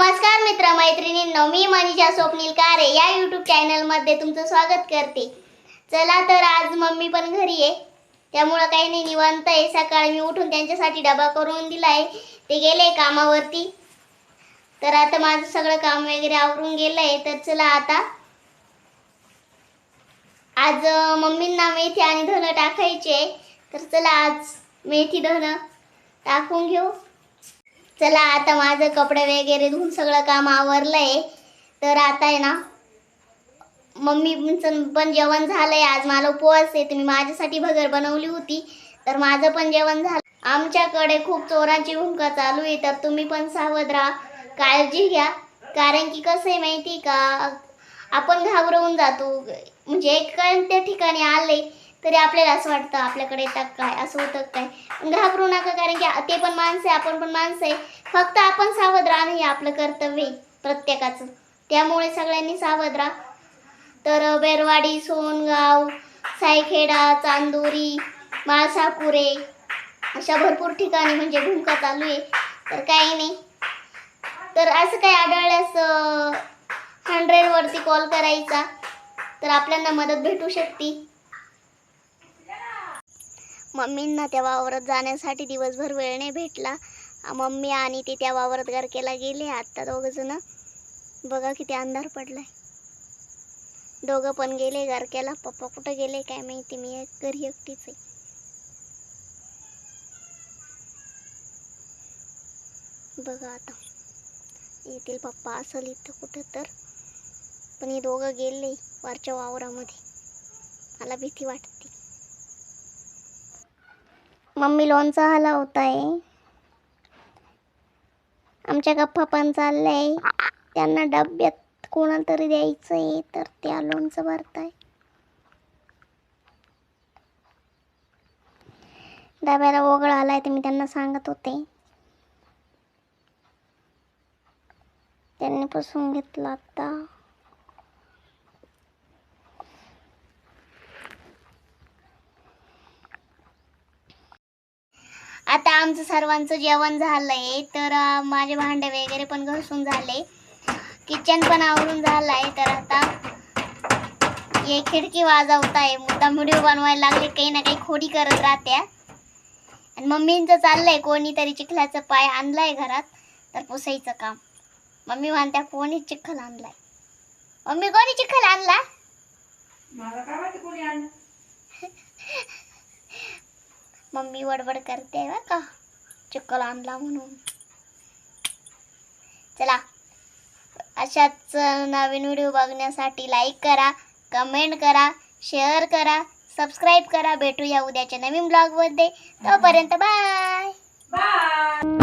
नमस्कार मित्र मैत्रिणींनो मी मनीषा स्वप्नील कारे या यूट्यूब चॅनलमध्ये तुमचं स्वागत करते. चला तर आज मम्मी पण घरी आहे. त्यामुळं काही नाही निवांत आहे. सकाळी मी उठून त्यांच्यासाठी डबा करून दिला आहे ते गेले कामावरती. तर आता माझं सगळं काम वगैरे आवरून गेलं आहे तर चला आता. आज मम्मींना मेथी आणि धनं टाकायचे तर चला आज मेथी धनं टाकून घेऊ. चला आता माझं कपडे वगैरे धुवून सगळं काम आवरलंय. तर आता आहे ना मम्मी पण जेवण झालंय. आज मला उपवास आहे तर माझ्यासाठी भगर बनवली होती. तर माझं पण जेवण झालं. आमच्याकडे खूप चोरांची भूमिका चालू आहे तर तुम्ही पण सावध राहा. काळजी घ्या. कारण की कसं आहे माहिती का? आपण घाबरवून जातो. म्हणजे एक त्या ठिकाणी आले तरी आपल्याला असं वाटतं आपल्याकडे येतात काय असं होतं काय? घाबरू नका कारण की ते पण माणसं आहे आपण पण माणसं आहे. फक्त आपण सावध राहणं हे आपलं कर्तव्य प्रत्येकाचं. त्यामुळे सगळ्यांनी सावध राहा. तर बेरवाडी सोनगाव सायखेडा चांदोरी माळसापुरे अशा भरपूर ठिकाणी म्हणजे भूमिका चालू आहे. तर काही नाही. तर असं काही आढळल्यास हंड्रेडवरती कॉल करायचा. तर आपल्याला मदत भेटू शकते. मम्मींना त्या वावरात जाण्यासाठी दिवसभर वेळ नाही भेटला. मम्मी आणि ते त्या वावरात गारकेला गेले. आत्ता दोघं जण. बघा किती अंधार पडलाय. दोघं पण गेले गारक्याला पप्पा कुठं गेले काय माहिती. मी एक- घरी एकटीच आहे. बघा आता. येतील पप्पा असेल इथं कुठं तर. पण हे दोघं गेले वरच्या वावरामध्ये. मला भीती वाटते. मम्मी लोणचा आहे आमच्या गप्पा पण चाललंय. त्यांना डब्यात कोणाला तरी द्यायचंय तर त्या लोणचं भरताय. डब्याला ओघळ आलाय ते मी त्यांना सांगत होते. त्यांनी पुसून घेतलं आता. आता आमचं सर्वांचं जेवण झालंय तर माझे भांडे वगैरे पण घसून झाले. किचन पण आवरून झालंय तर आता ये खिडकी वाजवताय. मुद्दाम व्हिडिओ बनवायला लागले काही ना काही खोडी करत राहत्या. आणि मम्मींचं चाललंय कोणीतरी चिखलाचं पाय आणलाय घरात तर पुसायचं काम. मम्मी म्हणत्या कोणी चिखल आणलाय? मम्मी कोणी चिखल आणला? मम्मी वडवड करते बरं का? चिखल आणला म्हणून. चला अशाच नवीन व्हिडिओ बघण्यासाठी लाईक करा कमेंट करा शेअर करा सबस्क्राईब करा. भेटूया उद्याच्या नवीन ब्लॉगमध्ये तोपर्यंत बाय बाय